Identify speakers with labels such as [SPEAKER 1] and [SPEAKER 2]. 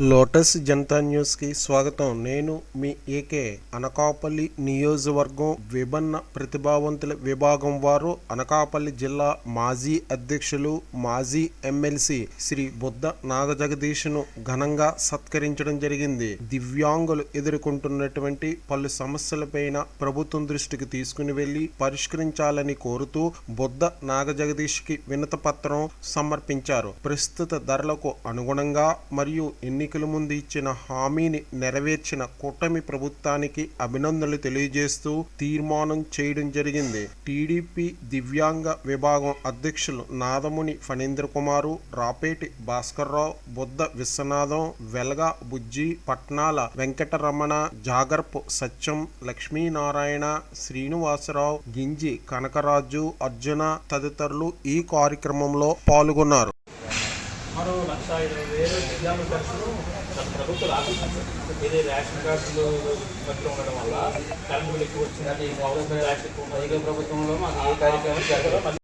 [SPEAKER 1] Lotus Janata న్యూస్కి స్వాగతం. నేను మీ ఏకే అనకాపల్లి నియోజకవర్గం విభిన్న ప్రతిభావంతుల విభాగం వారు అనకాపల్లి జిల్లా మాజీ అధ్యక్షులు మాజీ ఎమ్మెల్సీ శ్రీ బుద్ధ నాగజగదీష్ను ఘనంగా సత్కరించడం జరిగింది. దివ్యాంగులు ఎదుర్కొంటున్నటువంటి పలు సమస్యలపైన ప్రభుత్వం దృష్టికి తీసుకుని వెళ్ళి పరిష్కరించాలని కోరుతూ బుద్ధ నాగజగదీష్కి వినతపత్రం సమర్పించారు. ప్రస్తుత ధరలకు అనుగుణంగా మరియు ఎన్నికల ముందు ఇచ్చిన హామీని నెరవేర్చిన కూటమి ప్రభుత్వానికి అభినందనలు తెలియజేస్తూ తీర్మానం చేయడం జరిగింది. టీడీపీ దివ్యాంగ విభాగం అధ్యక్షులు నాదముని ఫణీంద్ర కుమారు రాపేటి భాస్కర్రావు బుద్ధ విశ్వనాథం వెలగా బుజ్జి పట్నాల వెంకటరమణ జాగర్పు సత్యం లక్ష్మీనారాయణ శ్రీనివాసరావు గింజి కనకరాజు అర్జున తదితరులు ఈ కార్యక్రమంలో పాల్గొన్నారు.
[SPEAKER 2] మరో లక్ష ఇరవై వేలు దివ్యాంగ ఖర్చులు గత ప్రభుత్వాలు ఇది రేషన్ కార్డులు ఖర్చు ఉండడం వల్ల కరెంటు బిల్ ఎక్కువ వచ్చిందని వచ్చింది రేషన్ ఎక్కువ ఉంది.
[SPEAKER 3] ప్రభుత్వంలో మాకు ఏ కార్యక్రమం జరగదు